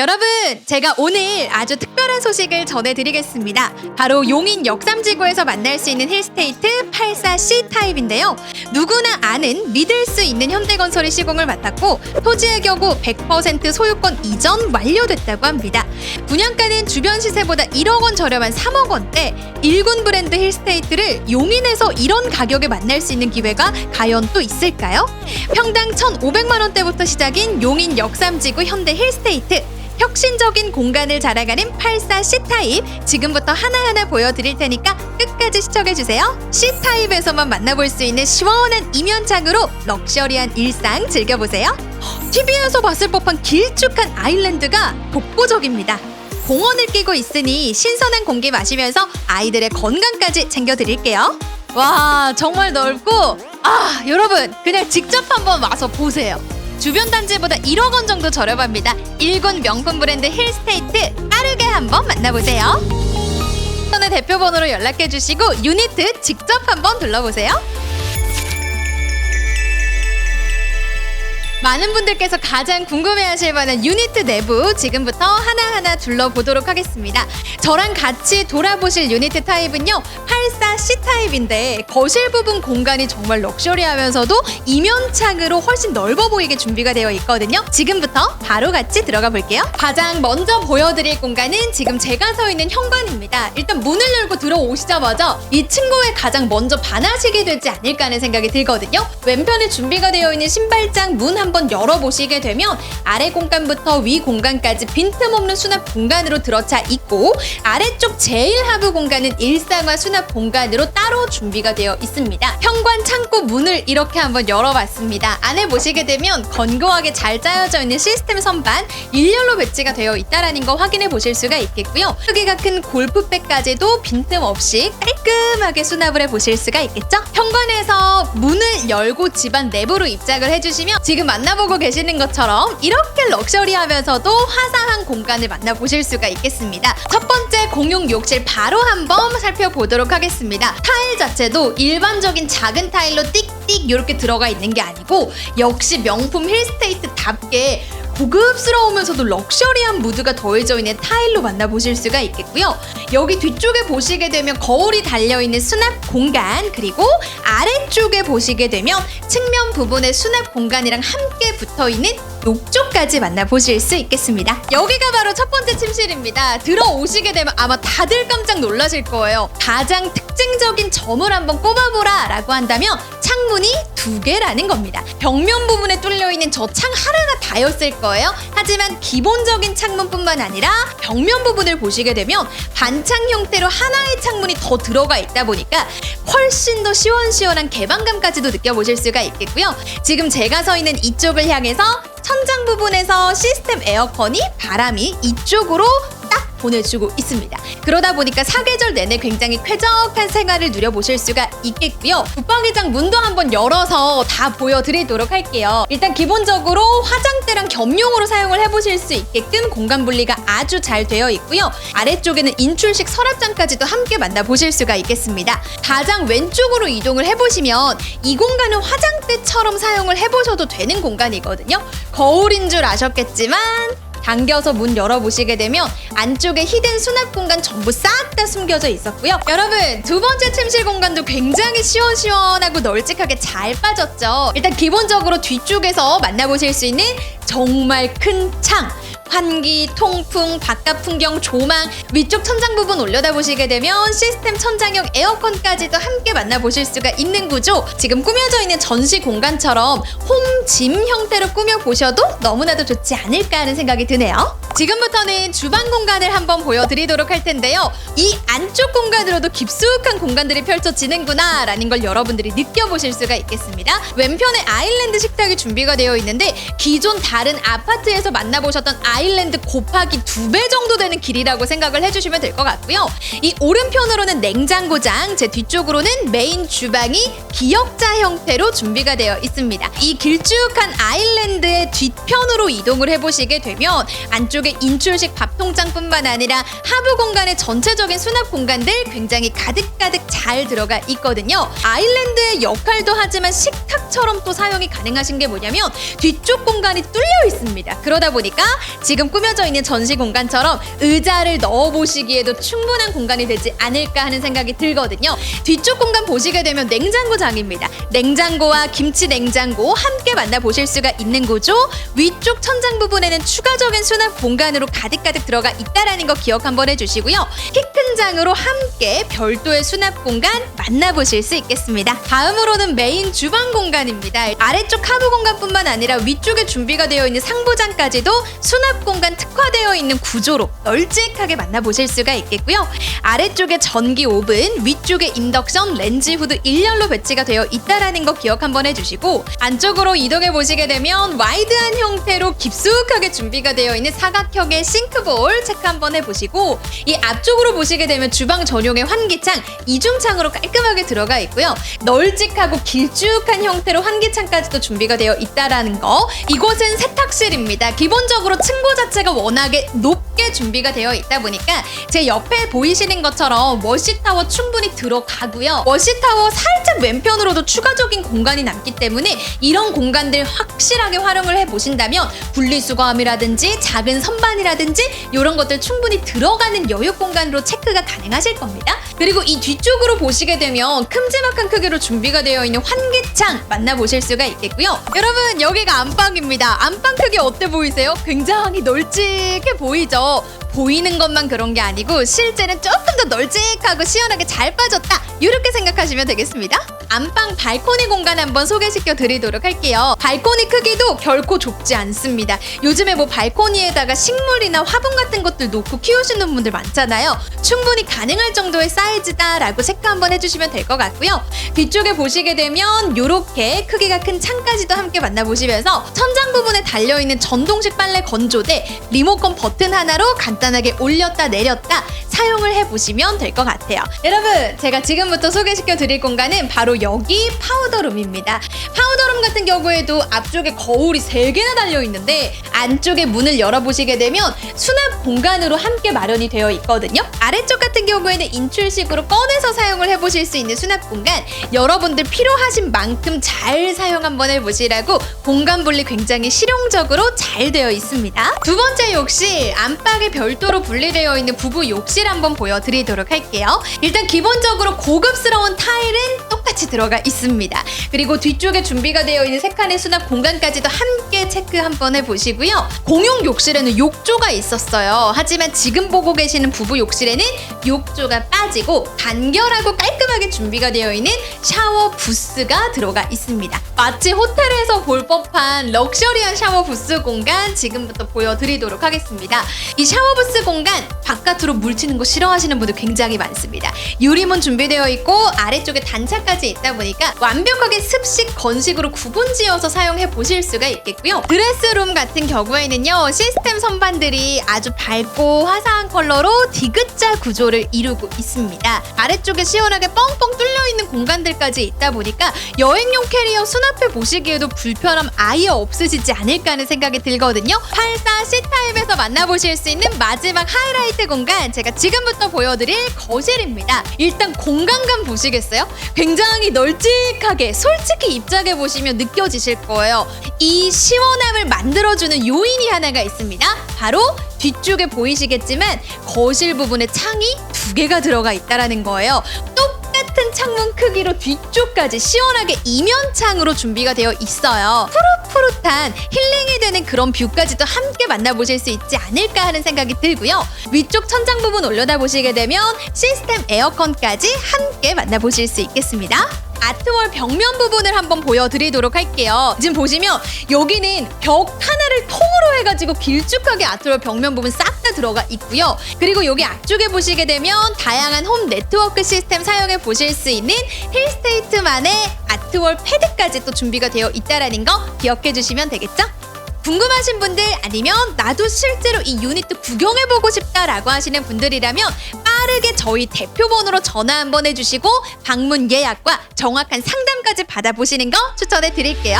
여러분, 제가 오늘 아주 특별한 소식을 전해드리겠습니다. 바로 용인 역삼지구에서 만날 수 있는 힐스테이트 84C 타입인데요. 누구나 아는 믿을 수 있는 현대건설이 시공을 맡았고 토지의 경우 100% 소유권 이전 완료됐다고 합니다. 분양가는 주변 시세보다 1억 원 저렴한 3억 원대. 일군 브랜드 힐스테이트를 용인에서 이런 가격에 만날 수 있는 기회가 과연 또 있을까요? 평당 1,500만 원대부터 시작인 용인 역삼지구 현대 힐스테이트. 혁신적인 공간을 자랑하는 84 C타입. 지금부터 하나하나 보여드릴 테니까 끝까지 시청해주세요. C타입에서만 만나볼 수 있는 시원한 이면창으로 럭셔리한 일상 즐겨보세요. TV에서 봤을 법한 길쭉한 아일랜드가 독보적입니다. 공원을 끼고 있으니 신선한 공기 마시면서 아이들의 건강까지 챙겨드릴게요. 와 정말 넓고. 아 여러분 그냥 직접 한번 와서 보세요 주변 단지보다 1억 원 정도 저렴합니다. 일군 명품 브랜드 힐스테이트 빠르게 한번 만나보세요. 오늘 대표 번호로 연락해 주시고 유니트 직접 한번 둘러보세요. 많은 분들께서 가장 궁금해하실 만한 유니트 내부 지금부터 하나하나 둘러보도록 하겠습니다. 저랑 같이 돌아보실 유니트 타입은요 84C 타입인데 거실 부분 공간이 정말 럭셔리하면서도 이면창으로 훨씬 넓어 보이게 준비가 되어 있거든요. 지금부터 바로 같이 들어가 볼게요. 가장 먼저 보여드릴 공간은 지금 제가 서 있는 현관입니다. 일단 문을 열고 들어오시자마자 이 층고에 가장 먼저 반하시게 되지 않을까 하는 생각이 들거든요. 왼편에 준비가 되어 있는 신발장 문한 번 열어보시게 되면 아래 공간부터 위 공간까지 빈틈없는 수납 공간으로 들어차 있고 아래쪽 제일 하부 공간은 일상화 수납 공간으로 따로 준비가 되어 있습니다. 현관 창고 문을 이렇게 한번 열어봤습니다. 안에 보시게 되면 건고하게 잘 짜여져 있는 시스템 선반 일렬로 배치가 되어 있다라는 거 확인해 보실 수가 있겠고요. 크기가 큰 골프백까지도 빈틈없이 깔끔하게 수납을 해 보실 수가 있겠죠? 현관에서 문을 열고 집안 내부로 입장을 해주시면 지금 만 나보고 계시는 것처럼 이렇게 럭셔리하면서도 화사한 공간을 만나보실 수가 있겠습니다. 첫 번째 공용 욕실 바로 한번 살펴보도록 하겠습니다. 타일 자체도 일반적인 작은 타일로 띡띡 이렇게 들어가 있는 게 아니고 역시 명품 힐스테이트답게 고급스러우면서도 럭셔리한 무드가 더해져 있는 타일로 만나보실 수가 있겠고요. 여기 뒤쪽에 보시게 되면 거울이 달려있는 수납 공간 그리고 아래쪽에 보시게 되면 측면 부분에 수납 공간이랑 함께 붙어있는 욕조까지 만나보실 수 있겠습니다. 여기가 바로 첫 번째 침실입니다. 들어오시게 되면 아마 다들 깜짝 놀라실 거예요. 가장 특징적인 점을 한번 꼽아보라 라고 한다면 창문이 두 개라는 겁니다. 벽면 부분에 뚫려 있는 저 창 하나가 다였을 거예요. 하지만 기본적인 창문뿐만 아니라 벽면 부분을 보시게 되면 반창 형태로 하나의 창문이 더 들어가 있다 보니까 훨씬 더 시원시원한 개방감까지도 느껴보실 수가 있겠고요. 지금 제가 서 있는 이쪽을 향해서 천장 부분에서 시스템 에어컨이 바람이 이쪽으로 딱 보내주고 있습니다. 그러다 보니까 사계절 내내 굉장히 쾌적한 생활을 누려보실 수가 있겠고요. 붙박이장 문도 한번 열어서 다 보여드리도록 할게요. 일단 기본적으로 화장대랑 겸용으로 사용을 해보실 수 있게끔 공간 분리가 아주 잘 되어 있고요. 아래쪽에는 인출식 서랍장까지도 함께 만나보실 수가 있겠습니다. 가장 왼쪽으로 이동을 해보시면 이 공간은 화장대처럼 사용을 해보셔도 되는 공간이거든요. 거울인 줄 아셨겠지만 당겨서 문 열어보시게 되면 안쪽에 히든 수납 공간 전부 싹 다 숨겨져 있었고요. 여러분 두 번째 침실 공간도 굉장히 시원시원하고 널찍하게 잘 빠졌죠. 일단 기본적으로 뒤쪽에서 만나보실 수 있는 정말 큰 창. 환기, 통풍, 바깥 풍경, 조망, 위쪽 천장 부분 올려다 보시게 되면 시스템 천장형 에어컨까지도 함께 만나보실 수가 있는 구조. 지금 꾸며져 있는 전시 공간처럼 홈 짐 형태로 꾸며보셔도 너무나도 좋지 않을까 하는 생각이 드네요. 지금부터는 주방 공간을 한번 보여드리도록 할 텐데요. 이 안쪽 공간으로도 깊숙한 공간들이 펼쳐지는구나 라는 걸 여러분들이 느껴보실 수가 있겠습니다. 왼편에 아일랜드 식탁이 준비가 되어 있는데 기존 다른 아파트에서 만나보셨던 아일랜드 곱하기 두 배 정도 되는 길이라고 생각을 해주시면 될 것 같고요. 이 오른편으로는 냉장고장, 제 뒤쪽으로는 메인 주방이 기역자 형태로 준비가 되어 있습니다. 이 길쭉한 아일랜드의 뒤편으로 이동을 해보시게 되면 안쪽 위쪽에 인출식 밥통장뿐만 아니라 하부 공간의 전체적인 수납 공간들 굉장히 가득가득 잘 들어가 있거든요. 아일랜드의 역할도 하지만 식탁처럼 또 사용이 가능하신 게 뭐냐면 뒤쪽 공간이 뚫려 있습니다. 그러다 보니까 지금 꾸며져 있는 전시 공간처럼 의자를 넣어 보시기에도 충분한 공간이 되지 않을까 하는 생각이 들거든요. 뒤쪽 공간 보시게 되면 냉장고장입니다. 냉장고와 김치 냉장고 함께 만나 보실 수가 있는 구조. 위쪽 천장 부분에는 추가적인 수납 공간으로 가득가득 들어가 있다라는 거 기억 한번 해주시고요. 키 큰 장으로 함께 별도의 수납 공간 만나보실 수 있겠습니다. 다음으로는 메인 주방 공간입니다. 아래쪽 하부 공간뿐만 아니라 위쪽에 준비가 되어 있는 상부장까지도 수납 공간 특화되어 있는 구조로 널찍하게 만나보실 수가 있겠고요. 아래쪽에 전기 오븐, 위쪽에 인덕션, 렌즈 후드 일렬로 배치가 되어 있다라는 거 기억 한번 해주시고 안쪽으로 이동해 보시게 되면 와이드한 형태로 깊숙하게 준비가 되어 있는 사각형의 싱크볼 체크 한번 해보시고 이 앞쪽으로 보시게 되면 주방 전용의 환기창 이중창으로 깔끔하게 들어가 있고요. 널찍하고 길쭉한 형태로 환기창까지도 준비가 되어 있다라는 거. 이곳은 세탁실입니다. 기본적으로 층고 자체가 워낙에 높게 준비가 되어 있다 보니까 제 옆에 보이시는 것처럼 워시타워 충분히 들어가고요. 워시타워 살짝 왼편으로도 추가적인 공간이 남기 때문에 이런 공간들 확실하게 활용을 해 보신다면 분리수거함이라든지 작은 선반이라든지 이런 것들 충분히 들어가는 여유 공간으로 체크가 가능하실 겁니다. 그리고 이 뒤쪽으로 보시게 되면 큼지막한 크기로 준비가 되어 있는 환기창 만나보실 수가 있겠고요. 여러분 여기가 안방입니다. 안방 크기 어때 보이세요? 굉장히 널찍해 보이죠? 보이는 것만 그런 게 아니고 실제는 조금 더 널찍하고 시원하게 잘 빠졌다 이렇게 생각하시면 되겠습니다. 안방 발코니 공간 한번 소개시켜 드리도록 할게요. 발코니 크기도 결코 좁지 않습니다. 요즘에 뭐 발코니에다가 식물이나 화분 같은 것들 놓고 키우시는 분들 많잖아요. 충분히 가능할 정도의 사이즈다라고 체크 한번 해주시면 될 것 같고요. 뒤쪽에 보시게 되면 이렇게 크기가 큰 창까지도 함께 만나보시면서 천장 부분에 달려있는 전동식 빨래 건조대 리모컨 버튼 하나로 간단하게 올렸다 내렸다 사용을 해보시면 될 것 같아요. 여러분, 제가 지금부터 소개시켜 드릴 공간은 바로 여기 파우더룸입니다. 파우더룸 같은 경우에도 앞쪽에 거울이 3개나 달려 있는데 안쪽에 문을 열어보시게 되면 수납 공간으로 함께 마련이 되어 있거든요. 아래쪽 같은 경우에는 인출식으로 꺼내서 사용을 해보실 수 있는 수납 공간 여러분들 필요하신 만큼 잘 사용 한번 해보시라고 공간 분리 굉장히 실용적으로 잘 되어 있습니다. 두 번째 욕실 안방에 별도로 분리되어 있는 부부 욕실 한번 보여드리도록 할게요. 일단 기본적으로 고급스러운 들어가 있습니다. 그리고 뒤쪽에 준비가 되어 있는 세 칸의 수납 공간까지도 함께 체크 한번 해보시고요. 공용 욕실에는 욕조가 있었어요. 하지만 지금 보고 계시는 부부 욕실에는 욕조가 빠지고 간결하고 깔끔하게 준비가 되어 있는 샤워 부스가 들어가 있습니다. 마치 호텔에서 볼 법한 럭셔리한 샤워 부스 공간 지금부터 보여드리도록 하겠습니다. 이 샤워 부스 공간 바깥으로 물 튀는 거 싫어하시는 분들 굉장히 많습니다. 유리문 준비되어 있고 아래쪽에 단차까지 있다 보니까 완벽하게 습식 건식으로 구분지어서 사용해 보실 수가 있겠고요. 드레스룸 같은 경우에는요 시스템 선반들이 아주 밝고 화사한 컬러로 디귿자 구조를 이루고 있습니다. 아래쪽에 시원하게 뻥뻥 뚫려 있는 공간들까지 있다 보니까 여행용 캐리어 수납해 보시기에도 불편함 아예 없으시지 않을까 하는 생각이 들거든요. 84 C타입에서 만나보실 수 있는 마지막 하이라이트 공간 제가 지금부터 보여드릴 거실입니다. 일단 공간감 보시겠어요? 굉장히 널찍하게 솔직히 입장해 보시면 느껴지실 거예요. 이 시원함을 만들어주는 요인이 하나가 있습니다. 바로 뒤쪽에 보이시겠지만 거실 부분에 창이 두 개가 들어가 있다라는 거예요. 똑 같은 창문 크기로 뒤쪽까지 시원하게 이면창으로 준비가 되어 있어요. 푸릇푸릇한 힐링이 되는 그런 뷰까지도 함께 만나보실 수 있지 않을까 하는 생각이 들고요. 위쪽 천장 부분 올려다 보시게 되면 시스템 에어컨까지 함께 만나보실 수 있겠습니다. 아트월 벽면 부분을 한번 보여드리도록 할게요. 지금 보시면 여기는 벽 하나를 통으로 해가지고 길쭉하게 아트월 벽면 부분 싹 다 들어가 있고요. 그리고 여기 앞쪽에 보시게 되면 다양한 홈 네트워크 시스템 사용해 보실 수 있는 힐스테이트만의 아트월 패드까지 또 준비가 되어 있다라는 거 기억해 주시면 되겠죠? 궁금하신 분들 아니면 나도 실제로 이 유니트 구경해보고 싶다라고 하시는 분들이라면 빠르게 저희 대표번호로 전화 한번 해주시고 방문 예약과 정확한 상담까지 받아보시는 거 추천해 드릴게요.